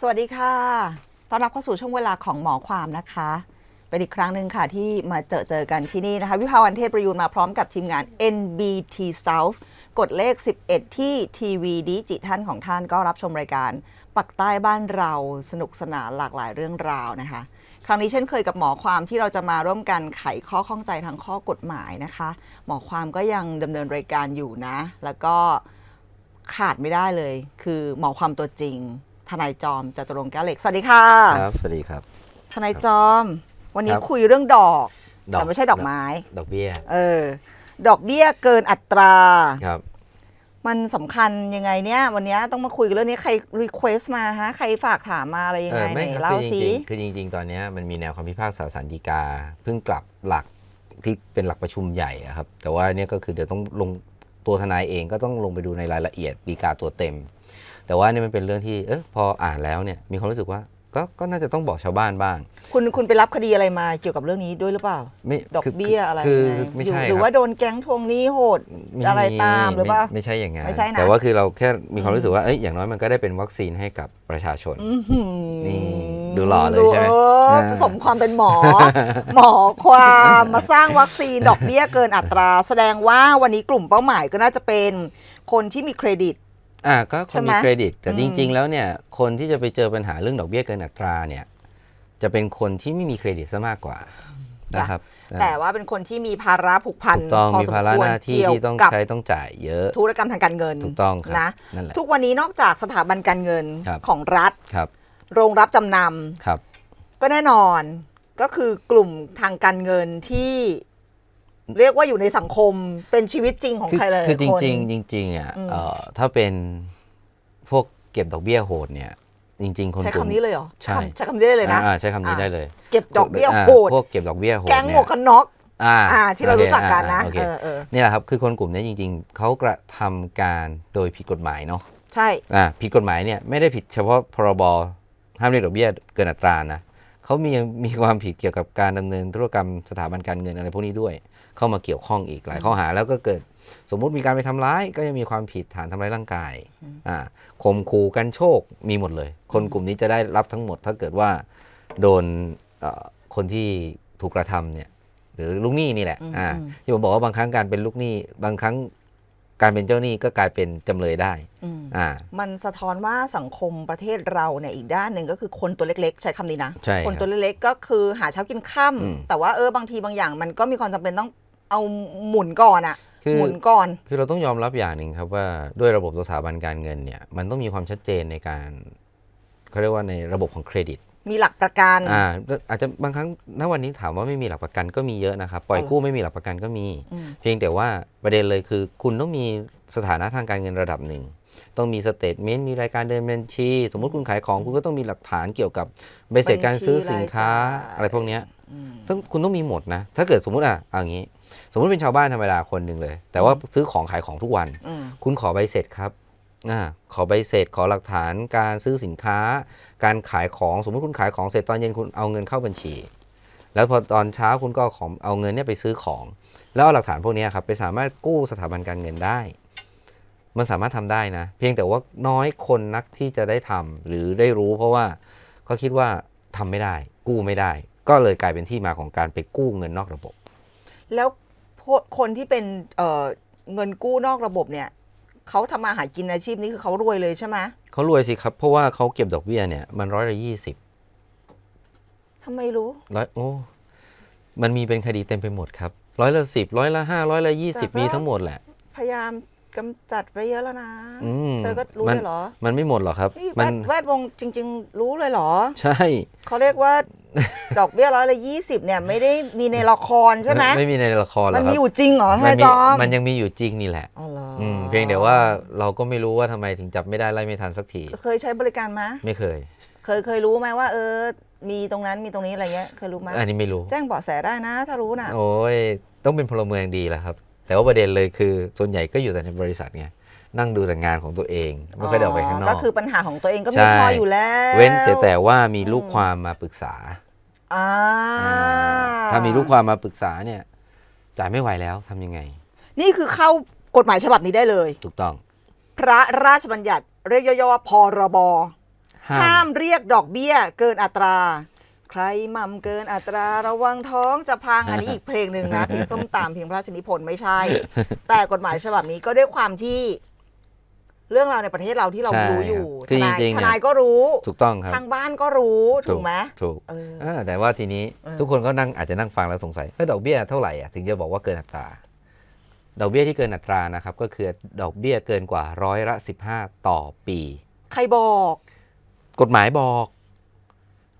สวัสดีค่ะ ต้อนรับเข้าสู่ช่วงเวลาของหมอความนะคะ เป็นอีกครั้งหนึ่งค่ะที่มาเจอเจอกันที่นี่นะคะ วิภาวันเทพประยูนมาพร้อมกับทีมงาน NBT South กดเลข 11 ที่ทีวีดิจิท่านของท่านก็รับชมรายการ ปักใต้บ้านเราสนุกสนานหลากหลายเรื่องราวนะคะ ครั้งนี้เช่นเคยกับหมอความที่เราจะมาร่วมกันไขข้อข้องใจทางข้อกฎหมายนะคะ หมอความก็ยังดำเนินรายการอยู่นะ แล้วก็ขาดไม่ได้เลย คือหมอความตัวจริง ทนายจอมจตุรงค์แก้วเหล็กสวัสดีค่ะครับ สวัสดีครับ ทนายจอม วันนี้ครับ คุยเรื่องดอกดอกแต่ไม่ใช่ดอกไม้ ดอกเบี้ยเออ ดอกเบี้ยเกินอัตรา ครับ มันสำคัญยังไงเนี่ย วันนี้ต้องมาคุยกันเรื่องนี้ใครรีเควสมาฮะ ใครฝากถามมาอะไรยังเอไงอไหนไม่ครับเล่าคือจสิริงๆคือจริง ๆ ตอนเนี้ยมันมีแนวคำพิพากษาสารดีกา เพิ่งกลับหลักที่เป็นหลักประชุมใหญ่อะครับ แต่ว่าเนี่ยก็คือเดี๋ยวต้องลงตัวทนายเองก็ต้องลงไปดูในรายละเอียดดีกาตัวเต็ม แต่ว่าเนี่ยมันเป็นเรื่องที่เออพออ่านแล้วเนี่ยมีความรู้สึกว่าก็ก็น่าจะต้องบอกชาวบ้านบ้าง คุณคุณไปรับคดีอะไรมาเกี่ยวกับเรื่องนี้ด้วยหรือเปล่า ไม่ดอกคืเบี้ยอะไรคือยังไงไม่ใช่หรือคว่ารับโดนแก๊งทวงหนี้โหดอะไรตามหรือเปล่าไม่ไม่ใช่อย่างนั้นไม่ใช่นะแต่ว่าคือเราแค่มีความรู้สึกว่าเอ้ยอย่างน้อยมันก็ได้เป็นวัคซีนให้กับประชาชนอื้อหือนี่ดูหล่อเลยใช่ไหมดูเอออ่าผสมความเป็นหมอ หมอความมาสร้างวัคซีนดอกเบี้ยเกินอัตรา แสดงว่าวันนี้กลุ่มเป้าหมายก็น่าจะเป็นคนที่มีเครดิต อ่าก็คใช่นไหมมีเครดิต แต่อืมจริง ๆ แล้วเนี่ยคนที่จะไปเจอปัญหาเรื่องดอกเบี้ยเกินอัตราเนี่ยจะเป็นคนที่ไม่มีเครดิตซะมากกว่านะครับแต่ว่าเป็นคนที่มีภาระผูกพันถูกต้องพอมีสมภาระควหรน้าที่เกี่ยวที่ต้องกับใช้ต้องจ่ายเยอะ ธุรกรรมทางการเงินถูกต้องครับนะนั่นแหละทุกวันนี้นอกจากสถาบันการเงินครับของรัฐครับ โรงรับจำนครับำก็แน่นอนก็คือกลุ่มทางการเงินที่ เรียกว่าอยู่ในสังคมเป็นชีวิตจริงของคือใครเลยคือจคนริงๆจริงๆอะอืม เอ่อถ้าเป็นพวกเก็บดอกเบี้ยโหดเนี่ย จริง ๆ คนใช้กลุ่ม คำนี้เลยเหรอใช่ คำใช้คำนี้ได้เลยนะ อ่าใช้คำนี้อ่าได้เลยเก็บดอกเบี้ยาโหดพวกเก็บดอกเบี้ยโหดแก๊งหมเนี่วยกกันน็อกอ่าอ่า ที่เราโอครู้จักกันนะอ่าโอเคเออเออนี่แหละครับคือคนกลุ่มนี้จริง ๆเขากระทำการโดยผิดกฎหมายเนาะใช่ อ่าผิดกฎหมายเนี่ยไม่ได้ผิดเฉพาะพรบห้ามเรียกดอกเบี้ยเกินอัตรานะเขามียังมีความผิดเกี่ยวกับการดำเนินธุรกรรมสถาบันการเงินอะไรพวกนี้ด้วย เข้ามาเกี่ยวข้องอีกหลายข้อหาแล้วก็เกิดสมมุติมีการไปทำร้ายก็ยังมีความผิดฐานทำร้ายร่างกายอ่าข่มขู่กันโชคมีหมดเลย คนกลุ่มนี้จะได้รับทั้งหมด ถ้าเกิดว่าโดนเอ่อคนที่ถูกกระทำเนี่ยหรือลูกหนี้นี่แหละอ่าที่ผมบอกว่าบางครั้งการเป็นลูกหนี้บางครั้งการเป็นเจ้าหนี้ก็กลายเป็นจำเลยได้อืมอ่ามันสะท้อนว่าสังคมประเทศเราเนี่ยอีกด้านหนึ่งก็คือคนตัวเล็กๆ ใช้คำนี้นะใช่ครับคนตัวเล็กๆก็คือหาเช้ากินค่อืมำแต่ว่าเออบางทีบางอย่างมันก็มีความจำเป็นต้อง เอาหมุนก่อนอะคือ หมุนก่อน คือเราต้องยอมรับอย่างหนึ่งครับว่าด้วยระบบสถาบันการเงินเนี่ยมันต้องมีความชัดเจนในการเขาเรียกว่าในระบบของเครดิต มีหลักประกัน อ่าอาจจะบางครั้งณวันนี้ถามว่าไม่มีหลักประกันก็มีเยอะนะครับ ปล่อยอ๋อกู้ไม่มีหลักประกันก็มี อืม เพียงแต่ว่าประเด็นเลยคือ คุณต้องมีสถานะทางการเงินระดับหนึ่ง ต้องมีสเตทเมนต์มีรายการเดินบัญชี สมมติคุณขายของคุณก็ต้องมีหลักฐานเกี่ยวกับใบเสร็จการซื้อสินค้าบัญชีรายจ่าย อะไรพวกเนี้ยอืม ต้องคุณต้องมีหมดนะ ถ้าเกิดสมมติอะเอาอย่างนี้ สมมติเป็นชาวบ้านธรรมดาคนหนึ่งเลย แต่ว่าซื้อของขายของทุกวันอืมคุณขอใบเสร็จครับอาขอใบเสร็จขอหลักฐานการซื้อสินค้า การขายของสมมติคุณขายของเสร็จตอนเย็นคุณเอาเงินเข้าบัญชี แล้วพอตอนเช้าคุณก็เอาของเอาเงินเนี่ยไปซื้อของ แล้วเอาหลักฐานพวกเนี้ยครับไปสามารถกู้สถาบันการเงินได้ มันสามารถทำได้นะ เพียงแต่ว่าน้อยคนนักที่จะได้ทำหรือได้รู้ เพราะว่าเขาคิดว่าทำไม่ได้ กู้ไม่ได้ ก็เลยกลายเป็นที่มาของการไปกู้เงินนอกระบบ แล้วพวก คนที่เป็นเอ่อเงินกู้นอกระบบเนี่ยเขาทำมาหากินอาชีพนี้คือเขารวยเลยใช่ไหมเขารวยสิครับ เพราะว่าเขาเก็บดอกเบี้ยเนี่ยมันร้อยละยี่สิบทำไมรู้ร้อยโอ้มันมีเป็นคดีเต็มไปหมดครับร้อยละสิบร้อยละห้าร้อยละยี่สิบมีทั้งหมดแหละ พยายาม กำจัดไปเยอะแล้วนะอืมเธอก็รู้มันเลยเหรอมันไม่หมดหรอกครับนี่มัแวดแวดวงจริง ๆ รู้เลยเหรอ ใช่เขาเรียกว่า ดอกเบี้ยร้อยละยี่สิบเนี่ย ไม่ได้มีในละครใช่ไหมไม่มีในละครหรมัอนกคมีรับอยู่จริงเหรอทมันนายมีจอมมันยังมีอยู่จริงนี่แหละอ๋อเหรอออืมเพียงแต่ว่าเราก็ไม่รู้ว่าทำไมถึงจับไม่ได้ไล่ไม่ทันสักทีเคยใช้บริการไหมไม่เคย เคยเคยรู้ไหมว่า เออ มีตรงนั้นมีตรงนี้อะไรเงี้ยเคยรู้ไหมอันนี้ไม่รู้ แจ้งเบาะแสได้นะ ถ้ารู้น่ะ โอ้ยต้องเป็นพลเมืองดีแหละครับ แต่ว่าประเด็นเลยคือส่วนใหญ่ก็อยู่แต่ในบริษัทไงนั่งดูแต่งานของตัวเองไม่ค่อยได้ออกไปข้างนอกก็คือปัญหาของตัวเองก็ใช่มีพออยู่แล้ว เว้นเสียแต่ว่ามีลูกความมาปรึกษาอ่าอ่าถ้ามีลูกความมาปรึกษาเนี่ยจ่ายไม่ไหวแล้วทำยังไง นี่คือเข้ากฎหมายฉบับนี้ได้เลย ถูกต้อง พระราชบัญญัติเรียกย่อๆว่าพรบห้ามห้ามเรียกดอกเบี้ยเกินอัตรา ใครมั่มเกินอัตราระวังท้องจะพังอันนี้อีกเพลงหนึ่งนะเพลงส้มตามเพลงพระราชนิพนธ์ไม่ใช่ แต่กฎหมายฉบับนี้ก็ด้วยความที่ เรื่องราวในประเทศเราที่เราใช่รู้อยู่ครับคือทนายจริงๆทเนี่ยนายก็รู้ถูกต้องครับทางบ้านก็รู้ถูกไหมถูกเอออ่าแต่ว่าทีนี้เออทุกคนก็นั่งอาจจะนั่งฟังแล้วสงสัยเอ้ยดอกเบี้ยเท่าไหร่อะถึงจะบอกว่าเกินอัตราดอกเบี้ยที่เกินอัตรานะครับ ก็คือดอกเบี้ยเกินกว่าร้อยละ 15 ต่อปี ใครบอก กฎหมายบอก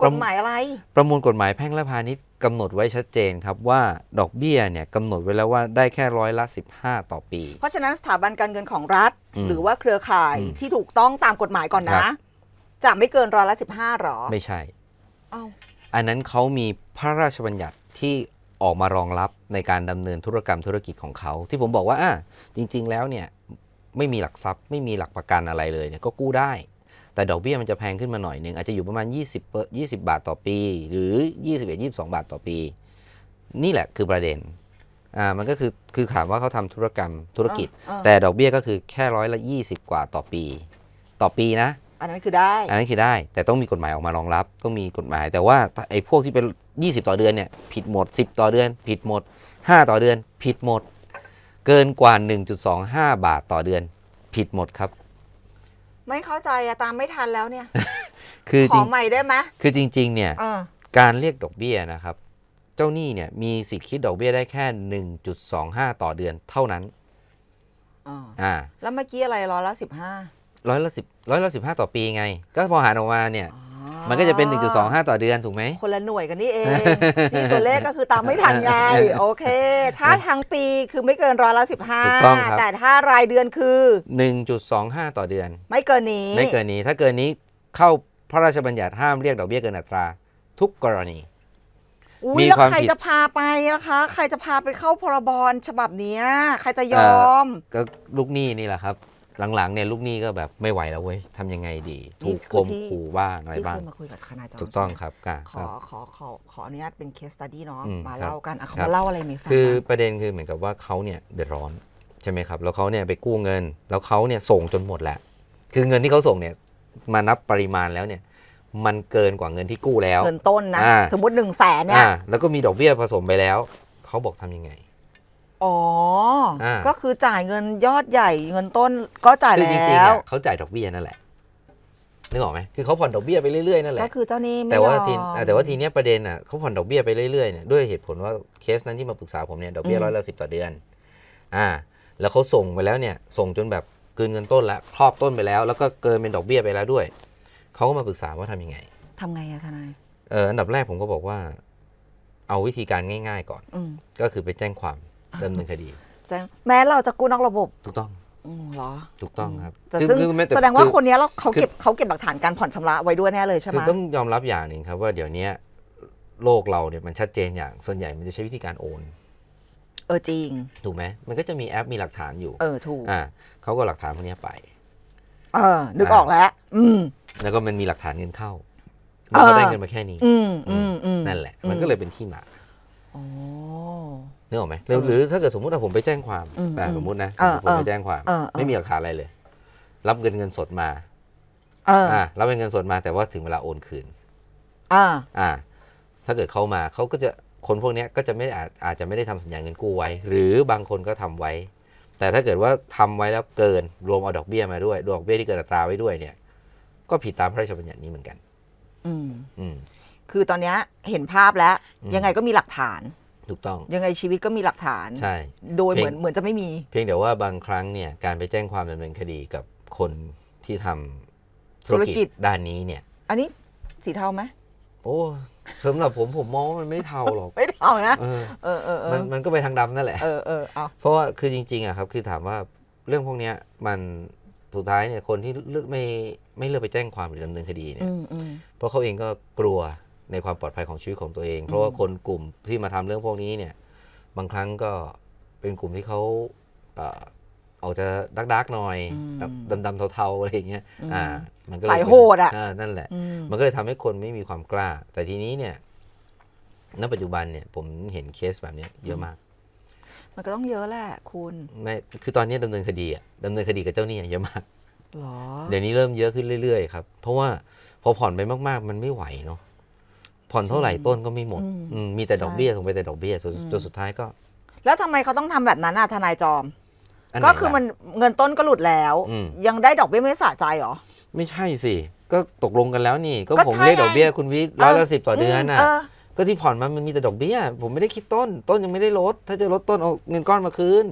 กฎหมายอะไร ประมวลกฎหมายแพ่งและพาณิชย์กำหนดไว้ชัดเจนครับว่าดอกเบี้ยเนี่ยกำหนดไว้แล้วว่าได้แค่ร้อยละ 15 ต่อปี เพราะฉะนั้นสถาบันการเงินของรัฐอืมหรือว่าเครือข่ายอืมที่ถูกต้องตามกฎหมายก่อนครันะบจะไม่เกินร้อยละสิบห้าหรอ ไม่ใช่เอ้าอันนั้นเขามีพระราชบัญญัติที่ออกมารองรับในการดำเนินธุรกรรมธุรกิจของเขา ที่ผมบอกว่าอะจริง ๆ แล้วเนี่ยไม่มีหลักทรัพย์ไม่มีหลักประกันอะไรเลยเนี่ยก็กู้ได้ แต่ดอกเบี้ยมันจะแพงขึ้นมาหน่อยหนึ่งอาจจะอยู่ประมาณ 20เปอร์20 บาทต่อปี หรือ 21 22 บาทต่อปี นี่แหละคือประเด็นอ่ามันก็คือคือถามว่าเขาทำธุรกรรมธุรกิจเออแต่ดอกเบี้ยก็คือแค่ร้อยละ20 กว่าต่อปี ต่อปีนะ อันนั้นคือได้ อันนั้นคือได้ แต่ต้องมีกฎหมายออกมารองรับ ต้องมีกฎหมาย แต่ว่าไอ้พวกที่เป็น 20 ต่อเดือนเนี่ยผิดหมด 10 ต่อเดือน ผิดหมด 5 ต่อเดือน ผิดหมด เกินกว่า 1.25 บาทต่อเดือน ผิดหมดครับ ไม่เข้าใจอะตามไม่ทันแล้วเนี่ย คือขจริองใหม่ได้ไหมคือจริง ๆ เนี่ย เออ การเรียกดอกเบี้ยนะครับ เจ้าหนี้เนี่ยมีสิทธิ์คิดดอกเบี้ยได้แค่ 1.25 ต่อเดือนเท่านั้นอ๋ออ่าแล้วเมื่อกี้อะไรร้อยละสิบห้าร้อยละสิบร้อยละสิบห้าต่อปีไง ก็พอหารออกมาเนี่ย มันก็จะเป็น 1.25 ต่อเดือนถูกไหม คนละหน่วยกันนี่เอง นี่ตัวเลขก็คือตามไม่ทันไง โอเค ถ้าทั้งปีคือไม่เกินร้อยละสิบห้าถูกต้องครับ แต่ถ้ารายเดือนคือ 1.25 ต่อเดือน ไม่เกินนี้ ไม่เกินนี้ถ้าเกินนี้เข้าพระราชบัญญัติห้ามเรียกดอกเบี้ยเกินอัตรา ทุกกรณี อุ้มียแล้วความใครผิด จะพาไปนะคะ ใครจะพาไปเข้าพรบฉบับเนี้ย ใครจะยอม ก็ลูกหนี้นี่แหละครับ หลังๆเนี่ยลูกหนี้ก็แบบไม่ไหวแล้วเว้ยทำยังไงดีนี่ถูกคืคอมที่ขู่บ้างอะไรที่บ้าเคงยมาคุยกับคณาจารย์ถูกต้องใช่ไหมครับค่ะขคอรับขอขอขออนุญาตเป็นเคสตัดดี้เนาะอืมมาครับเล่ากันอะเขาครับมาเล่าอะไรมีฟังคือบ้างประเด็นคือเหมือนกับว่าเขาเนี่ยเดือดร้อนใช่ไหมครับแล้วเขาเนี่ยไปกู้เงิน แล้วเขาเนี่ยส่งจนหมดแหละ คือเงินที่เขาส่งเนี่ยมานับปริมาณแล้วเนี่ยมันเกินกว่าเงินที่กู้แล้ว เงินต้นนะอ่าสมมติหนึ่งแสนเนี่ยอ่าแล้วก็มีดอกเบี้ยผสมไปแล้ว เขาบอกทำยังไง อ๋ออา ก็คือจ่ายเงินยอดใหญ่เงินต้นก็จ่ายคือแลจริง้ๆวอะเขาจ่ายดอกเบี้ยนั่นแหละนึกออกไหมคือเขาผ่อนดอกเบี้ยไปเรื่อยๆนั่นแหก็ละ คือเจ้าหนี้ไม่แต่ว่ายอม ทีอ่าแต่ว่าทีเนี้ยประเด็นอะเขาผ่อนดอกเบี้ยไปเรื่อยๆเนี่ยด้วยเหตุผลว่าเคสนั้นที่มาปรึกษาผมเนี่ยดอกเบี้ยอืม ร้อยละสิบต่อเดือน อ่า แล้วเขาส่งไปแล้วเนี่ย ส่งจนแบบเกินเงินต้นแล้วครอบต้นไปแล้ว แล้วก็เกินเป็นดอกเบี้ยไปแล้วด้วยเขาก็มาปรึกษาว่าทำยังไงทำไงอะทนายเอออันดับแรกผมก็บอกว่า เอาวิธีการง่าย ๆ ก่อน อืมก็คือไปแจ้งความ ดำเนินคดีแจ้งแม้เราจะกู้นอกระบบถูกต้องอืมเหรอถูกต้องครับแต่คือซึ่งคือม้แสดงว่าคือคนเนี้ยเราเขาคือเก็บเขาเก็บหลักฐานการผ่อนชำระไว้ด้วยแน่เลยใช่ไหคือมต้องยอมรับอย่างหนึ่งครับว่าเดี๋ยวเนี้ยโลกเราเนี่ยมันชัดเจนอย่าง ส่วนใหญ่มันจะใช้วิธีการโอน เออจริง ถูกไหมมันก็จะมีแอปมีหลักฐานอยู่เออถูก อ่าเขาก็หลักฐานพวกเนี้ยไป เออ นึกออกแล้ว อืม แล้วก็มันมีหลักฐานเงินเข้าอ่าเขาได้เงินมาแค่นี้อืมอืมอืมนั่นแหละอืมมันก็เลยเป็นที่มา อ๋อ นึกออกไหมหรือหรือถ้าเกิดสมมติว่าผมไปแจ้งความอืมแต่อืมสมมตินะเออผมไปแจ้งความเออเออไม่มีหลักฐานอะไรเลย รับเงินเงินสดมาเอออ่ารับเป็นเงินสดมาแต่ว่าถึงเวลาโอนคืนอ่าอ่า ถ้าเกิดเขามาเขาก็จะคนพวกเนี้ยก็จะไม่ได้อาจอาจจะไม่ได้ทำสัญญาเงินกู้ไว้ หรือบางคนก็ทำไว้ แต่ถ้าเกิดว่าทำไว้แล้วเกินรวมเอาดอกเบี้ยมาด้วยดอกเบี้ยที่เกินอัตราไว้ด้วยเนี่ย ก็ผิดตามพระราชบัญญัตินี้เหมือนกัน อืมอืมคือตอนเนี้ยเห็นภาพแล้วอืมยังไงก็มีหลักฐาน ถูกต้อง ยังไงชีวิตก็มีหลักฐาน ใช่ โดยเหมือนเพลงเหมือนจะไม่มี เพียงแต่ว่าบางครั้งเนี่ยการไปแจ้งความดำเนินคดีกับคนที่ทำธุรธุรกิกิจ จด้านนี้เนี่ย อันนี้สีเทาไหมโอ้สำหรับผมผมมองว่ามันไม่เท่าหรอกไม่เทานะ เออเออเออเอมันอมันก็ไปทางดำนั่นแหละ เออเออเอาเพราะว่าคือจริงๆอะครับคือถามว่าเรื่องพวกเนี้ยมันสุดท้ายเนี่ยคนที่เลือกไม่ไม่เลือกไปแจ้งความหรือดำเนินคดีเนี่ยอืมอืมเพราะเขาเองก็กลัว ในความปลอดภัยของชีวิตของตัวเอง เพราะว่าคนกลุ่มที่มาทำเรื่องพวกนี้เนี่ยบางครั้งก็เป็นกลุ่มที่เขาเอ่อออกจะดักดักๆหน่อยดำดำๆเทาๆอะไรอย่างเงี้ยอ่า มันก็เลยสายเป็นโหดอะอ่านั่นแหละอืมมันก็เลยทำให้คนไม่มีความกล้า แต่ทีนี้เนี่ยณปัจจุบันเนี่ยผมเห็นเคสแบบเนี้ยเยอะมาก มันก็ต้องเยอะแหละคุณในคือตอนนี้ดำเนินคดีอะดำเนินคดีกับเจ้าหนี้อะเยอะมากหรอเดี๋ยวนี้เริ่มเยอะขึ้นเรื่อยๆครับ เพราะว่าพอผ่อนไปมากๆ มันไม่ไหวเนาะ ผ่อนเท่าไหร่ต้นก็ไม่หมดอืมอืมมีแต่ดอกใช่เบี้ยส่งไปแต่ดอกเบี้ยสุดอืมจนสุดท้ายก็ แล้วทำไมเขาต้องทำแบบนั้นอะทนายจอม นไหนก็คือล่ะ มันเงินต้นก็หลุดแล้ว อืม ยังได้ดอกเบี้ยไม่สะใจเหรอ ไม่ใช่สิ ก็ตกลงกันแล้วนี่ ก็ก็ผมใช่เรียกดอกเบี้ยไงคุณวิร้อยละสิบต่อเดือนมน่ะ เออ ก็ที่ผ่อนมามันมีแต่ดอกเบี้ย ผมไม่ได้คิดต้น ต้นยังไม่ได้ลด ถ้าจะลดต้นเอาเงินก้อนมาคืน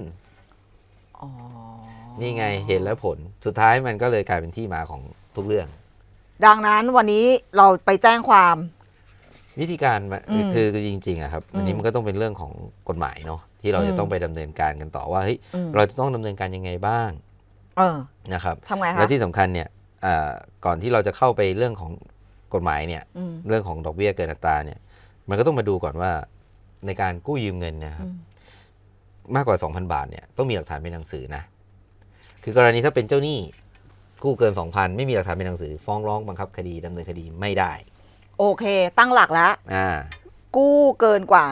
อ๋อนี่ไงเหตุและผล สุดท้ายมันก็เลยกลายเป็นที่มาของทุกเรื่อง ดังนั้นวันนี้เราไปแจ้งความ วิธีการมันอืมคือคือจริงๆอะครับอันนี้อืมมันก็ต้องเป็นเรื่องของกฎหมายเนาะที่เราอืจะมต้องไปดำเนินการกันต่อว่าเฮ้ยอืมเราจะต้องดำเนินการยังไงบ้างเออนะครับทำไงคะและที่สำคัญเนี่ยอ่าก่อนที่เราจะเข้าไปเรื่องของกฎหมายเนี่ยอืมเรื่องของดอกเบี้ยเกินอัตราเนี่ยมันก็ต้องมาดูก่อนว่าในการกู้ยืมเงินเนยครับอืมมากกว่า 2,000 บาทเนี่ยต้องมีหลักฐานเป็นหนังสือนะคือกรณีถ้าเป็นเจ้าหนี้กู้เกิน 2,000 ไม่มีหลักฐานเป็นหนังสือ ฟ้องร้องบังคับคดีดำเนินคดีไม่ได้ โอเค ตั้งหลักแล้ว อ่ากู้เกินกว่า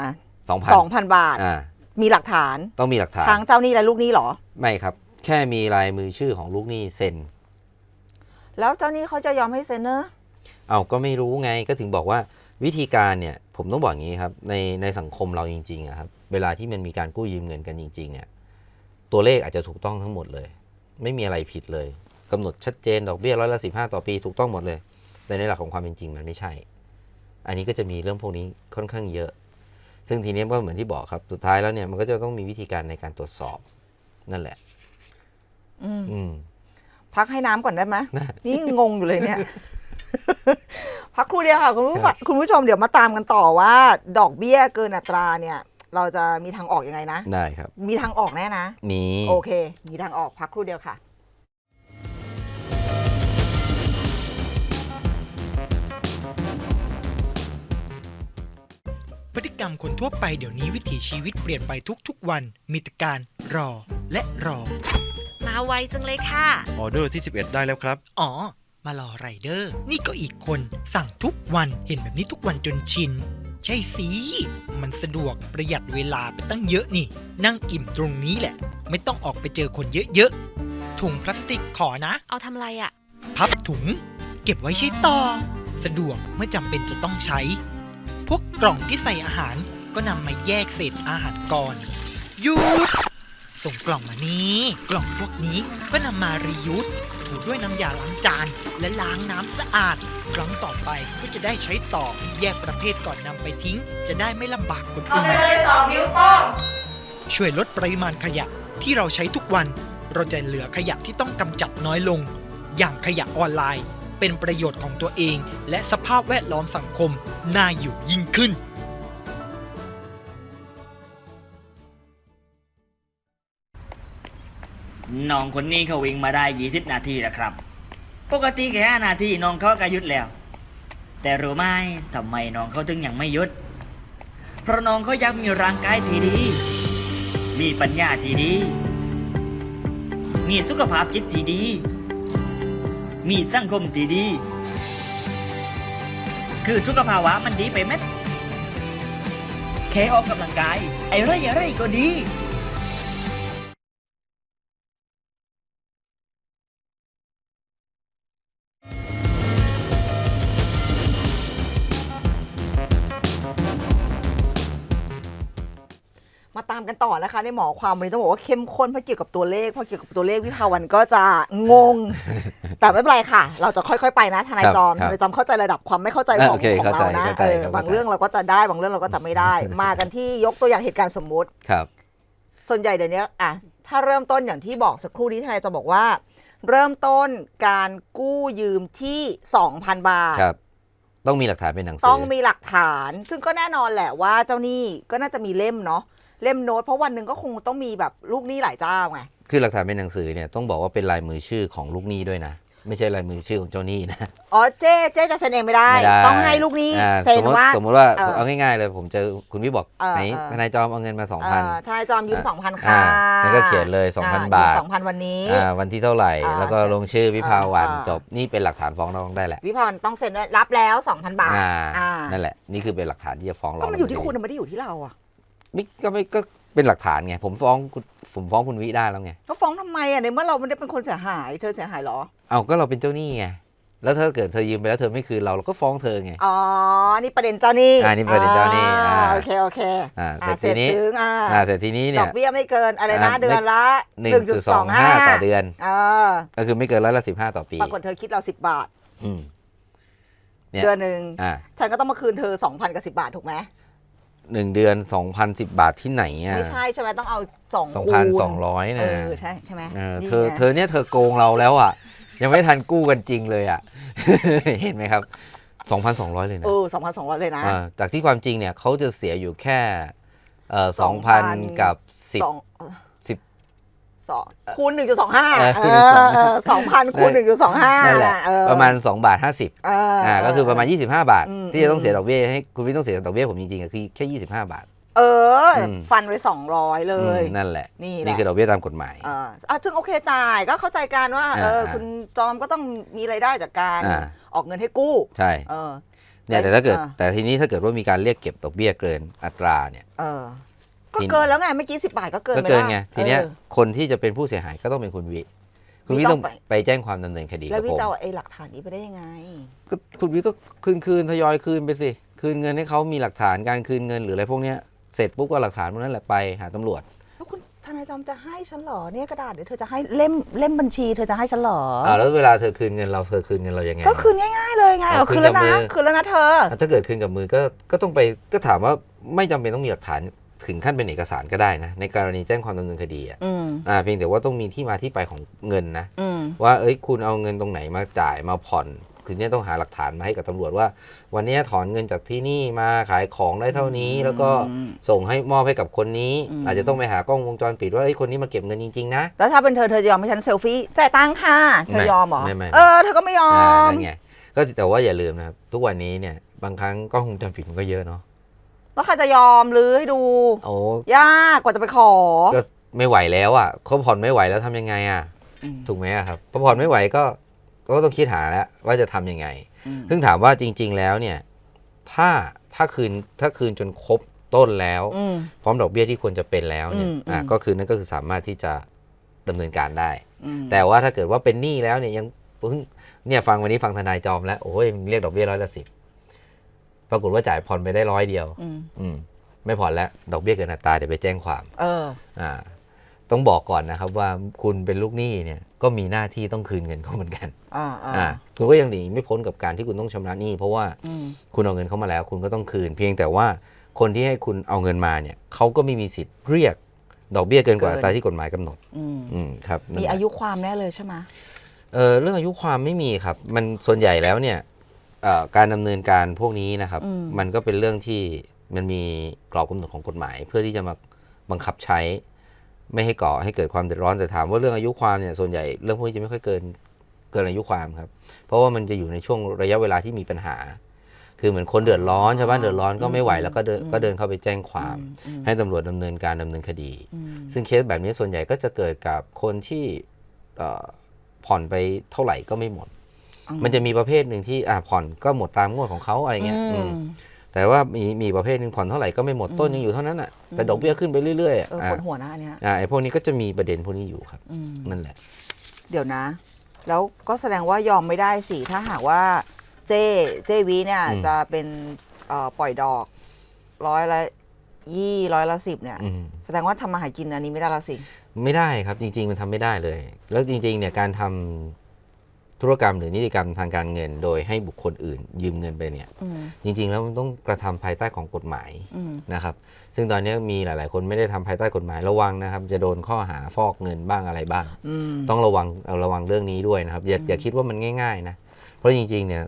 2,000 2,000 บาท อ่ามีหลักฐานต้องมีหลักฐานทั้งเจ้าหนี้และลูกหนี้เหรอ ไม่ครับ แค่มีลายมือชื่อของลูกหนี้เซ็น แล้วเจ้าหนี้เขาจะยอมให้เซ็นเนอร์เอาก็ไม่รู้ไงก็ถึงบอกว่าวิธีการเนี่ยผมต้องบอกอย่างนี้ครับ ในในสังคมเราจริงๆอะครับเวลาที่มันมีการกู้ยืมเงินกันจริงๆเนี่ยตัวเลขอาจจะถูกต้องทั้งหมดเลย ไม่มีอะไรผิดเลยกำหนดชัดเจนดอกเบี้ยร้อยละสิบห้าต่อปีถูกต้องหมดเลย แต่ในหลักของความเป็นจริงมันไม่ใช่ อันนี้ก็จะมีเรื่องพวกนี้ค่อนข้างเยอะ ซึ่งทีนี้ก็เหมือนที่บอกครับ สุดท้ายแล้วเนี่ยมันก็จะต้องมีวิธีการในการตรวจสอบนั่นแหละ อืมอืมพักให้น้ำก่อนได้ไหมได้นี่งงอยู่เลยเนี่ย พักครู่เดียวค่ะ คุณผู้ฟังคุณผู้ชมเดี๋ยวมาตามกันต่อว่า ดอกเบี้ยเกินอัตราเนี่ย เราจะมีทางออกยังไงนะ ได้ครับ มีทางออกแน่นะ มี โอเค มีทางออกพักครู่เดียวค่ะ พฤติกรรมคนทั่วไปเดี๋ยวนี้วิถีชีวิตเปลี่ยนไปทุกๆวัน มีแต่การรอและรอ มาไวจังเลยค่ะ ออเดอร์ที่ 11 ได้แล้วครับ อ๋อ มารอไรเดอร์ นี่ก็อีกคนสั่งทุกวันเห็นแบบนี้ทุกวันจนชิน ใช่สิ มันสะดวกประหยัดเวลาไปตั้งเยอะนี่ นั่งอิ่มตรงนี้แหละ ไม่ต้องออกไปเจอคนเยอะๆ ถุงพลาสติกขอนะ เอาทำอะไรอะ่ะพับถุง เก็บไว้ใช้ต่อ สะดวกเมื่อจำเป็นจะต้องใช้ พวกกล่องที่ใส่อาหารก็นำมาแยกเศษอาหารก่อนหยุดส่งกล่องมานี้ กล่องพวกนี้ก็นำมารียูสถูด้วยน้ำยาล้างจาน และล้างน้ำสะอาดครั้งต่อไปก็จะได้ใช้ต่อแยกประเภทก่อนนำไปทิ้ง จะได้ไม่ลำบากคนอื่นช่วยลดปริมาณขยะที่เราใช้ทุกวัน เราจะเหลือขยะที่ต้องกำจัดน้อยลง อย่างขยะออนไลน์ เป็นประโยชน์ของตัวเอง และสภาพแวดล้อมสังคมน่าอยู่ยิ่งขึ้นน้องคนนี้เขาวิ่งมาได้ 20 นาทีแล้วครับ ปกติแค่5นาทีน้องเขาก็หยุดแล้ว แต่รู้ไหมทำไมน้องเขาถึงยังไม่หยุด เพราะน้องเขาอยากมีร่างกายที่ดี มีปัญญาที่ดี มีสุขภาพจิตที่ดี มีสังคมที่ดี คือทุกภาวะมันดีไปไหมแค่ออกกำลังกาย ไอ้ไรอะไรก็ดี กันต่อนะคะ ในหมอความวันนี้ต้องบอกว่าเข้มข้นเพราะเกี่ยวกับตัวเลขเพราะเกี่ยวกับตัวเลขวิภาวันก็จะงง แต่ไม่เป็นไรค่ะ เราจะค่อยๆไปนะทนายครับจอมครัทบนายจอมเข้าใจระดับความไม่เข้าใจอะของโอเคของเข้าใจเรานะเข้าใจเออเข้าใจบางเรื่องเราก็จะได้บางเรื่องเราก็จะไม่ได้ มากันที่ยกตัวอย่างเหตุการณ์สมมุติครับ ส่วนใหญ่เดี๋ยวนี้อะถ้าเริ่มต้นอย่างที่บอกสักครู่นี้ทนายจะบอกว่า เริ่มต้นการกู้ยืมที่ 2,000 บาทครับต้องมีหลักฐานเป็นหนังสืต้องมีหลักฐาน ซึ่งก็แน่นอนแหละว่าเจ้าหนี้ก็น่าจะมีเล่มเนาะ เล่มโน้ตเพราะวันหนึ่งก็คงต้องมีแบบลูกหนี้หลายเจ้าไงคือหลักฐานเป็นหนังสือเนี่ยต้องบอกว่าเป็นลายมือชื่อของลูกหนี้ด้วยนะ ไม่ใช่ลายมือชื่อของเจ้าหนี้นะอ๋อเจ๊เจ๊จะเซ็นเองไม่ได้ ไม่ได้ต้องให้ลูกหนี้อ่าเซ็นสมมติว่า สมมติว่าเออเอาง่ายๆเลยผมเจอคุณพี่บอกเออไหนเออ ทนายจอมเอาเงินมาสองเอ่พันอทนายจอมยืมอะสองพันอ่าค่ะแล้วก็เขียนเลย2,000อ่ยืมบาท สองพันวันนี้ อ่าวันที่เท่าไหร่ อ่าแล้วก็ลงชื่อวิภาวันอ่า จบนี่เป็นหลักฐานฟ้องร้องได้แหละวิภาวันต้องเซ็นด้วยรับแล้ว 2,000 บาทอ่าอ่านั่นแหละนี่คือเป็นหลักฐานที่จะฟ้องร้องก็มันอยู่ที่คุณนะไม่ได้อยู่ที่เราอะ ไม่ก็ไม่ก็เป็นหลักฐานไง ผมฟ้องคุณผมฟ้องคุณวิได้แล้วไง เขาฟ้องทำไมอะในเมื่อเราไม่ได้เป็นคนเสียหาย เธอเสียหายเหรอ เอาก็เราเป็นเจ้าหนี้ไง แล้วถ้าเกิดเธอยืมไปแล้วเธอไม่คืนเราเราก็ฟ้องเธอไง อ๋อ นี่ประเด็นเจ้าหนี้อ่านี่ประเด็นเจ้าหนี้อ่า โอเคโอเคอ่าอ่าเสร็จทีนี้ถึงอ่าอ่าเสร็จทีนี้ดเนี่อย กเบี้ยไม่เกินอะไรนะอ่า เดือนละหนึ่งจุดสองห้าต่อเดือน เออก็คือไม่เกินร้อยละสิบห้าต่อปีปรากฏเธอคิดเราสิบบาท อืม เนี่ย เดือนหนึ่งอ่า ฉันก็ต้องมาคืนเธอสองพันกับสิบาทถูกไหม หนึ่งเดือนสองพันสิบบาทที่ไหนอะไม่ใช่ใช่ไหมต้องเอาสองสองคูพันณสองร้อยเอนะอใช่ใช่ไหมเออนี่เธอไงเธอเนี่ยเธอโกงเราแล้วอะ ยังไม่ทันกู้กันจริงเลยอะ เห็นไหมครับสองพันสองร้อยเลยนะเออสองพันสองร้อยเลยนะอ่าจากที่ความจริงเนี่ยเขาจะเสียอยู่แค่เอ่อสองพัน2,000 กับสิบสองสิบ สองคูณหนึ่งจุดสองห้าเออคูณ1.25สองพันคูณหนึ่งจุดสองห้านั่นแหละประมาณ2บาท50เอออ่าก็คือประมาณ25บาทอืมที่จะต้องเสียดอกเบี้ยให้คุณวิทย์ต้องเสียดอกเบี้ยผมจริงๆอะคือแค่25บาท เอออมฟันไว้สองร้อยเลยอืมนั่นแหละ นี่แหละนี่คือดอกเบี้ยตามกฎหมายเอออะซึ่งโอเคจ่ายก็เข้าใจกันว่าอ่าเอออ่าคุณจอมก็ต้องมีรายได้จากการอ่าออกเงินให้กู้ ใช่เออเนี่ยแต่ถ้าเกิดอ่าแต่ทีนี้ถ้าเกิดว่ามีการเรียกเก็บดอกเบี้ยเกินอัตราเนี่ยเออ ก็ทีเกินแล้วไงเมื่อกี้สิบบาทก็เกินก็ไปเกินละไงทีเนี้ยออคนที่จะเป็นผู้เสียหายก็ต้องเป็นคุณวิคุณวิวิต้ต้อองงไปไปแจ้งความดำเนินคดีแล้วกับวิผมจะเอาไอ้หลักฐานนี้ไปได้ยังไงก็คุณวิก็คืนคืนทยอยคืนไปสิ คืนเงินให้เขามีหลักฐานการคืนเงินหรืออะไรพวกเนี้ยเสร็จปุ๊บก็หลักฐานพวกนั้นแหละไปหาตำรวจแล้วคุณทนายจอมจะให้ฉันเหรอเนี่ยกระดาษเดี๋ยวเธอจะให้เล่มเล่มบัญชีเธอจะให้ฉันเหรออ่าแล้วเวลาเธอคืนเงินเราเธอคืนเงินเรายังไงก็คืนง่าย ๆ เลยไงเอาเอาคืคืนนแล้วกับนะมือคืนแล้วนะเธออะถ้าเกิดคืนกับมือก็ก็ต้องไปก็ถามว่าไม่จำเป็นต้องมีหลักฐาน ถึงขั้นเป็นเอกสารก็ได้นะ ในกรณีแจ้งความดำเนินคดีอะอืมอ่าเพียงแต่ว่าต้องมีที่มาที่ไปของเงินนะอืมว่าเอ้ยคุณเอาเงินตรงไหนมาจ่ายมาผ่อนคือเนี่ยต้องหาหลักฐานมาให้กับตำรวจว่า วันเนี้ยถอนเงินจากที่นี่มาขายของได้เท่านี้ แล้วก็ส่งให้มอบให้กับคนนี้ อาจจะต้องไปหากล้องวงจรปิดว่าเอ้ยคนนี้มาเก็บเงินจริงๆนะแล้วถ้าเป็นเธอเธอจะยอมให้ฉันเซลฟี่จ่ายตังค่ะเธอยอมเหรอไม่ไม่ไม่เออเธอก็ไม่ยออ่ามนั่นไงก็แต่ว่าอย่าลืมนะครับทุกวันนี้เนี่ยบางครั้งกล้องวงจรปิดมันก็เยอะเนาะ แล้วใครจะยอมหรือให้ดู โอ้ยากกว่าจะไปขอ ก็ไม่ไหวแล้วอะเขาผ่อนไม่ไหวแล้วทำยังไงอะ อืมถูกไหมอะครับพอผ่อนไม่ไหวก็ก็ต้องคิดหาแล้วว่าจะทำยังไง อืมซึ่งถามว่าจริง ๆ แล้วเนี่ย ถ้าถ้าคืนถ้าคืนจนครบต้นแล้ว อืม พร้อมดอกเบี้ยที่ควรจะเป็นแล้วเนี่ยอืมอะอืม ก็คือนั่นก็คือสามารถที่จะดำเนินการได้ อืม แต่ว่าถ้าเกิดว่าเป็นหนี้แล้วเนี่ยยังเพิ่งเนี่ยฟังวันนี้ฟังทนายจอมแล้วโอ้ยเรียกดอกเบี้ยร้อยละสิบ ปรากฏว่าจ่ายผ่อนไปได้ร้อยเดียวอืมอืมไม่ผ่อนแล้วดอกเบี้ยเกินอัตราเดี๋ยวไปแจ้งความ เออ อ่า ต้องบอกก่อนนะครับว่าคุณเป็นลูกหนี้เนี่ยก็มีหน้าที่ต้องคืนเงินเขาเหมือนกัน อ่าอ่า อ่าคุณก็ยังหนีไม่พ้นกับการที่คุณต้องชำระหนี้ เพราะว่าอืม คุณเอาเงินเขามาแล้ว คุณก็ต้องคืน เพียงแต่ว่าคนที่ให้คุณเอาเงินมาเนี่ยเขาก็ไม่มีสิทธิ์เรียกดอกเบี้ยเกินกว่าอัตราที่กฎหมายกำหนด อืมอืมครับนั่นมีแหละอายุความแน่เลยใช่ไหม เออเรื่องอายุความไม่มีครับ มันส่วนใหญ่แล้วเนี่ยเอ่อ การดำเนินการพวกนี้นะครับ มันก็เป็นเรื่องที่มันมีกรอบกำหนดของกฎหมาย เพื่อที่จะมาบังคับใช้ ไม่ให้ก่อให้เกิดความเดือดร้อนแต่ถามว่าเรื่องอายุความเนี่ยส่วนใหญ่เรื่องพวกนี้จะไม่ค่อยเกินเกินอายุความครับ เพราะว่ามันจะอยู่ในช่วงระยะเวลาที่มีปัญหา คือเหมือนคนเดือดร้อนชาวบ้านเดือดร้อนก็ไม่ไหวแล้วก็เดินก็เดินเข้าไปแจ้งความ ให้ตำรวจดำเนินการดำเนินคดี ซึ่งเคสแบบนี้ส่วนใหญ่ก็จะเกิดกับคนที่เอ่อผ่อนไปเท่าไหร่ก็ไม่หมด มันจะมีประเภทหนึ่งที่อ่าผ่อนก็หมดตามงวดของเขาอะไรเงี้ยอืมแต่ว่ามีมีประเภทหนึ่งผ่อนเท่าไหร่ก็ไม่หมดต้นยังอยู่เท่านั้นอะแต่ดอกเบี้ยขึ้นไปเรื่อยๆอะเอออ่าปวดหัวนะอันเนี้ยอ่าไอ้พวกนี้ก็จะมีประเด็นพวกนี้อยู่ครับ อืมนั่นแหละ เดี๋ยวนะ แล้วก็แสดงว่ายอมไม่ได้สิถ้าหากว่าเจเจวีเนี่ยอืม จะเป็นเอ่อปล่อยดอกร้อยละยี่ร้อยละสิบเนี่ย อืม แสดงว่าทำมาหากินอันนี้ไม่ได้และสิ ไม่ได้ครับจริง ๆ มันทำไม่ได้เลย แล้วจริง ๆ เนี่ยการทำ ธุรกรรมหรือนิติกรรมทางการเงิน โดยให้บุคคลอื่น ยืมเงินไปเนี่ย อืมจริง ๆ แล้วมันต้องกระทำภายใต้ของกฎหมายอืมนะครับ ซึ่งตอนนี้มีหลาย ๆ คนไม่ได้ทำภายใต้กฎหมายระวังนะครับ จะโดนข้อหาฟอกเงินบ้างอะไรบ้าง อืม ต้องระวังเอาระวังเรื่องนี้ด้วยนะครับ อย่าอย่าคิดว่ามันง่าย ๆ นะ เพราะจริง ๆ เนี่ย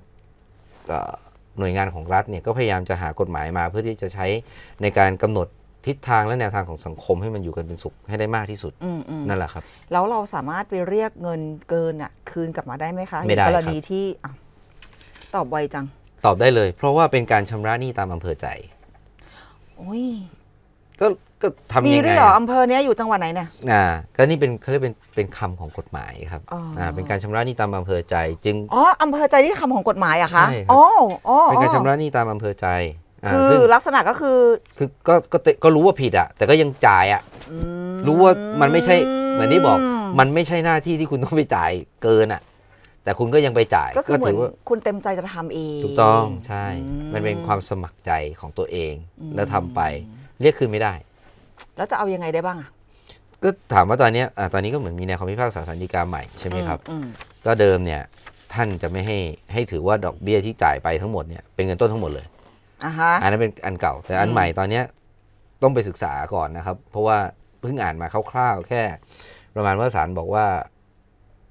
เอ่อหน่วยงานของรัฐเนี่ยก็พยายามจะหากฎหมายมาเพื่อที่จะใช้ในการกำหนด ทิศทางและแนวทางของสังคมให้มันอยู่กันเป็นสุขให้ได้มากที่สุดอืมอืมนั่นแหละครับ แล้วเราสามารถไปเรียกเงินเกินอะ คืนกลับมาได้ไหมคะไม่ได้เห็นกรครับณีที่อะตอบไวจัง ตอบได้เลย เพราะว่าเป็นการชำระหนี้ตามอำเภอใจ โอ้ยก็ก็ทำมียังด้ไงวยเหรออำเภอเนี้ยอยู่จังหวัดไหนเนี่ย อ่าก็นี่เป็นเขาเรียกเป็นเป็นคำของกฎหมายครับอ๋ออ่าเป็นการชำระหนี้ตามอำเภอใจ จึง อ๋ออำเภอใจนี่คำของกฎหมายอะคะใช่ครับ อ๋ออ๋อเป็นการอ๋อชำระหนี้ตามอำเภอใจอ่าคืซึ่องลักษณะก็คือคือก็ก็ก็ก็รู้ว่าผิดอะแต่ก็ยังจ่ายอะอืมรู้ว่ามันไม่ใช่เหมือนที่บอก มันไม่ใช่หน้าที่ที่คุณต้องไปจ่ายเกินอะแต่คุณก็ยังไปจ่ายก็คือเหมือถืนว่าคุณเต็มใจจะทำเองถูกต้องใช่อืมมันเป็นความสมัครใจของตัวเองอืมแล้วทำไป เรียกคืนไม่ได้ แล้วจะเอายังไงได้บ้างอะก็ถามว่าตอนเนี้ยอ่าตอนนี้ก็เหมือนมีแนวคำพิพากษาสันติกาใหม่ใช่ไหมครับ อืมก็เดิมเนี่ยท่านจะไม่ให้ให้ถือว่าดอกเบี้ยที่จ่ายไปทั้งหมดเนี่ยเป็นเงินต้นทั้งหมดเลย อ่าฮะอันนั้นเป็นอันเก่า แต่อันอืมใหม่ตอนเนี้ยต้องไปศึกษาก่อนนะครับ เพราะว่าเพิ่งอ่านมาคร่าวๆ แค่ ประมาณว่าศาลบอกว่า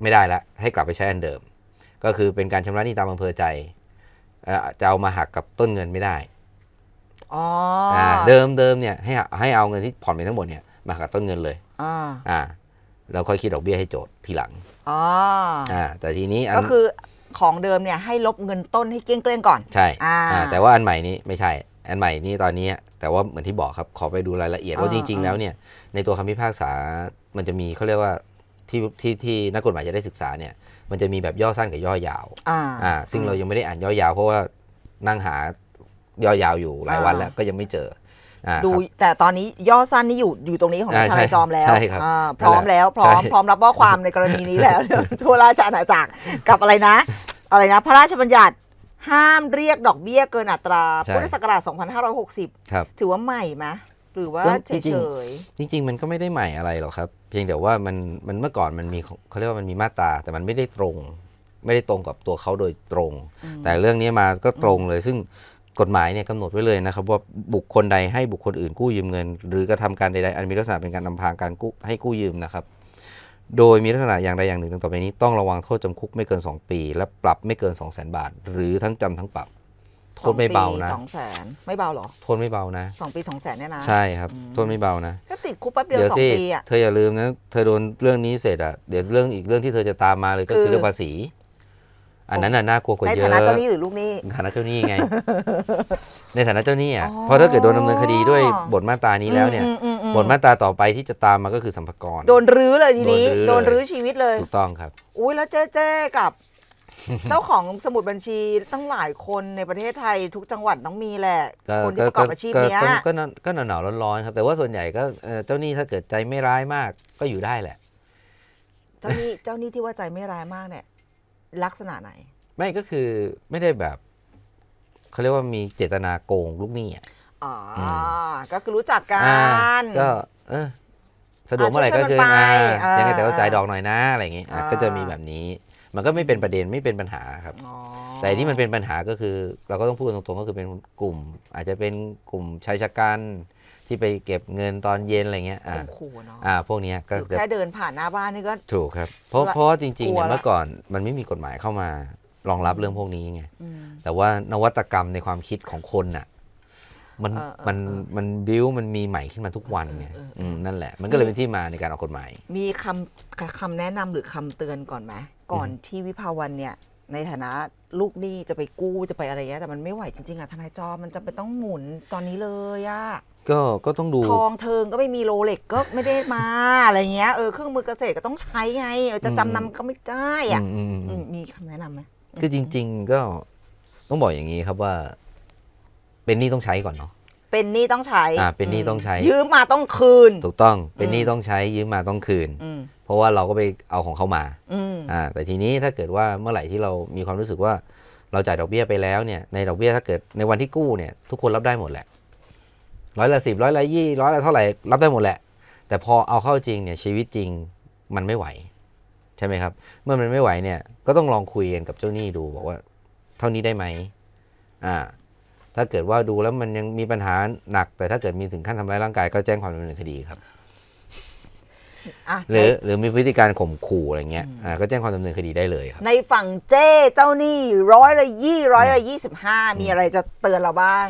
ไม่ได้ละให้กลับไปใช้อันเดิม ก็คือเป็นการชำระหนี้ตามอำเภอใจเอ่อจะเอามาหักกับต้นเงินไม่ได้อ๋ออ่าเดิมเดิมเนี่ยให้ให้เอาเงินที่ผ่อนไปทั้งหมดเนี่ยมาหักกับต้นเงินเลยอ่าอ่าแล้วค่อยคิดดอกเบี้ยให้โจทย์ทีหลังอ๋ออ่าแต่ทีนี้อันก็คือ ของเดิมเนี่ยให้ลบเงินต้นให้เกลี้ยงๆก่อน ใช่อ่าอ่าแต่ว่าอันใหม่นี้ไม่ใช่ อันใหม่นี้ตอนนี้ แต่ว่าเหมือนที่บอกครับ ขอไปดูรายละเอียดว่าอ่าจริงๆอ่าแล้วเนี่ย ในตัวคำพิพากษา มันจะมีเขาเรียกว่าที่ที่ที่นักกฎหมายจะได้ศึกษาเนี่ย มันจะมีแบบย่อสั้นกับย่อยาว อ่า อ่า ซึ่งเรายังไม่ได้อ่านย่อยาว เพราะว่านั่งหาย่อยาวอยู่หลายวันอ่าแล้วก็ยังไม่เจออ่า ดูครับแต่ตอนนี้ย่อสั้นนี่อยู่อยู่ตรงนี้ของอ่าทนายจอมแล้วใช่ครับอ่าพร้อมแล้วพร้อมใช่พร้อมรับว่าความในกรณีนี้แล้วทั่วราชอาณาจักรกับอะไรนะ อะไรนะ พระราชบัญญัติห้ามเรียกดอกเบี้ยเกินอัตราใช่พุทธศักราช 2560ครับถือว่าใหม่ไหมหรือว่าก็เฉจริงยจริง ๆ มันก็ไม่ได้ใหม่อะไรหรอกครับ เพียงแต่ว่ามันมันเมื่อก่อนมันมีเขาเรียกว่ามันมีมาตรา แต่มันไม่ได้ตรง ไม่ได้ตรงกับตัวเขาโดยตรง แต่เรื่องนี้มาก็ตรงเลยซึ่ง กฎหมายเนี่ยกำหนดไว้เลยนะครับว่าบุคคลใดให้บุคคลอื่นกู้ยืมเงิน หรือกระทำการใดๆอันมีลักษณะเป็นการนำพางการกู้ให้กู้ยืมนะครับ โดยมีลักษณะอย่างใดอย่างหนึ่งดังต่อไปนี้ ต้องระวังโทษจำคุกไม่เกิน 2 ปี และปรับไม่เกิน 2 0 0 0 0 0บาท หรือทั้งจำทั้งปรับๆโทษไม่เบานะสองแสนไม่เบาเหรอโทษไม่เบานะสองปีสองแสนเนี่ยนะใช่ครับโทษไม่เบานะก็ติดคุกแป๊บเดียวเดี๋ยวสองสิปีอะเธออย่าลืมนะเธอโดนเรื่องนี้เสร็จอะเดี๋ยวเรื่องอีกเรื่องที่เธอจะตามมาเลยก็คืคืออเรื่องภาษี อันนั้นน่ะน่ากลัวกว่าในเยฐาอะนะเจ้าหนี้หรือลูกหนี้ในฐานะเจ้าหนี้ไง ในฐานะเจ้าหนี้อะอ๋อเพราะถ้าเกิดโดนดำเนินคดีด้วยบทมาตรานี้แล้วเนี่ยอืมอืมอืมบทมาตราต่อไปที่จะตามมาก็คือสัมภากรโดนรื้อเลยทีนี้ โดโดนนรื้รื้ออชีวิตเลย ถูกต้องครับ อุ้ยแล้วเจ๊เจ๊กับ เจ้าของสมุดบัญชีตั้งหลายคนในประเทศไทยทุกจังหวัดต้องมีแหละก็คนที่ก็ประกอบอาชีพก็เนี้ยก็ก็หนาวก็หนาวๆร้อนๆครับ แต่ว่าส่วนใหญ่ก็เอ่อเจ้าหนี้ถ้าเกิดใจไม่ร้ายมากก็อยู่ได้แหละ เจ้าหนี้เจ้าหนี้ที่ว่าใจไม่ร้ายมากเนี่ย ลักษณะไหน ไม่ก็คือไม่ได้แบบเขาเรียกว่ามีเจตนาโกงลูกหนี้อะ อ๋ออม ก็คือรู้จักกัอ่าน ก็เออสะดวกเมื่อไหร่ก็คือช่วยๆกันอ่าไปอ่ายัยังไงแต่ว่าจ่ายดอกหน่อยนะอะไรอย่างงี้อะอ่า ก็จะมีแบบนี้ มันก็ไม่เป็นประเด็นไม่เป็นปัญหาครับ อ๋อแต่ที่มันเป็นปัญหาก็คือ เราก็ต้องพูดตรงๆก็คือเป็นกลุ่ม อาจจะเป็นกลุ่มชายชะกัน ที่ไปเก็บเงินตอนเย็นอะไรเงี้ยอ่าข่มขู่เนาะอ่าพวกเนี้ยก็หรือจะแค่เดินผ่านหน้าบ้านนี่ก็ ถูกครับเพราะละเพราะว่าจริงๆกลัเนี่วยละ เมื่อก่อนมันไม่มีกฎหมายเข้ามารองรับเรื่องพวกนี้ไง อืม แต่ว่านวัตกรรมในความคิดของคนน่ะมันเออเออมันเออมันบิ้วมันมีใหม่ขึ้นมาทุกวันไงเออเออเอออื มนั่นแหละ มันก็เลยเป็นที่มาในการออกกฎหมาย มีคำคำแนะนำหรือคำเตือนก่อนไหมก่อนที่วิภาวันเนี่ย ในฐานะลูกหนี้จะไปกู้จะไปอะไรเงี้ยแต่มันไม่ไหวจริงๆอะทนายจอมมันจะเป็นต้องหมุนตอนนี้เลยอะก็ก็ต้องดูทองเทิงก็ไม่มีโรเล็กก็ไม่ได้มาอะไรเงี้ยเออเครื่องมือเกษตรก็ต้องใช้ไงเออจะจำนำก็ไม่ได้อะอืมอืมอือืมมมีคำแนะนำไหมคือจริง ๆ ก็ต้องบอกอย่างนี้ครับว่า เป็นหนี้ต้องใช้ก่อนเนาะเป็นหนี้ต้องใช้อ่าเป็นหนี้ต้องใช้ ยืมมาต้องคืน ถูกต้องเป็นหนี้อืมต้องใช้ยืมมาต้องคืนอืม เพราะว่าเราก็ไปเอาของเขามาอืมอ่าแต่ทีนี้ถ้าเกิดว่าเมื่อไหร่ที่เรามีความรู้สึกว่าเราจ่ายดอกเบี้ยไปแล้วเนี่ยในดอกเบี้ยถ้าเกิดในวันที่กู้เนี่ยทุกคนรับได้หมดแหละร้อยละสิบร้อยละยี่ร้อยละเท่าไหร่รับได้หมดแหละ แต่พอเอาเข้าจริงเนี่ยชีวิตจริงมันไม่ไหว ใช่ไหมครับ เมื่อมันไม่ไหวเนี่ยก็ต้องลองคุยกันกับเจ้าหนี้ดูบอกว่าเท่านี้ได้ไหมอ่าถ้าเกิดว่าดูแล้วมันยังมีปัญหาหนัก แต่ถ้าเกิดมีถึงขั้นทำร้ายร่างกายก็แจ้งความดำเนินคดีครับอะ หรือหรือมีพฤติการข่มขู่อะไรเงี้ยอ่าก็แจ้งความดำเนินคดีได้เลยครับ ในฝั่งเจ้เจ้าหนี้ร้อยละยี่ร้อยละยี่สิบห้ามีอะไรจะเตือนเราบ้าง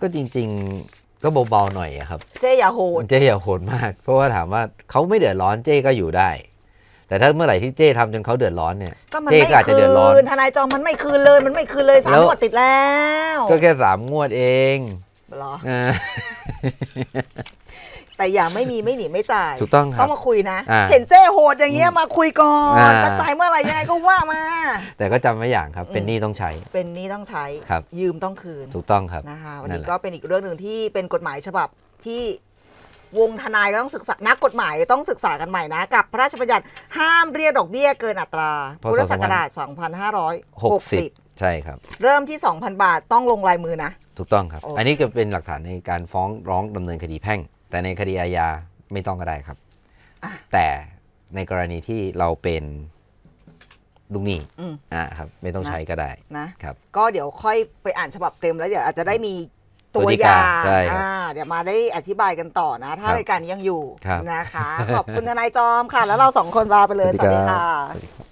ก็จริง ๆก็เบาๆหน่อยอะครับ เจ้อย่าโหดเจ๊อย่าโหดมาก เพราะว่าถามว่าเขาไม่เดือดร้อนเจ๊ก็อยู่ได้ แต่ถ้าเมื่อไหร่ที่เจ๊ทำจนเขาเดือดร้อนเนี่ยก็มันเจ๊ไม่ก็อาจจะคืเดือดร้อนนทนายจอมมันไม่คืนเลยมันไม่คืนเลยสามแล้ว งวดติดแล้วก็แค่สามงวดเองเหรอเออ แแต่อย่าไม่มีไม่หนีไม่จ่ายถูกต้องครับต้องมาคุยนะ อ่าเห็นเจ้โหดอย่างเงี้ยมาคุยก่อนอ่า จะจ่ายเมื่อไหร่ยังไงก็ว่ามา แต่ก็จำไว้อย่างครับ เป็นหนี้ต้องใช้ เป็นหนี้ต้องใช้ครับ ยืมต้องคืน ถูกต้องครับ นะคะวันนั่นี้นแหละ ก็เป็นอีกเรื่องหนึ่งที่เป็นกฎหมายฉบับที่วงทนายก็ต้องศึกษานักกฎหมายต้องศึกษากันใหม่นะ กับพระราชบัญญัติห้ามเรียกดอกเบี้ยเกินอัตราพศ พุทธศักราช60 ใช่ครับ2560เริ่มที่ 2,000 บาทต้องลงลายมือนะ ถูกต้องครับ โอเค อันนี้ก็เป็นหลักฐานในการฟ้องร้องดำเนินคดีแพ่ง แต่ในคดีอาญาไม่ต้องก็ได้ครับ แต่ในกรณีที่เราเป็นลูกหนี้อืม อ่าครับ ไม่ต้องใช้ก็ได้ นะครับ ก็เดี๋ยวค่อยไปอ่านฉบับเต็มแล้วเดี๋ยวอาจจะได้มีตัตัววฎีอกาย่างใช่ครับอ่าเดี๋ยวมาได้อธิบายกันต่อนะ ถ้าครับรายการนี้ยังอยู่ครับ นะคะ ขอบคุณทนายจอมค่ะ แล้วเราสองคนลาไปเลย สวัสดีค่ะ สวัสดีครับ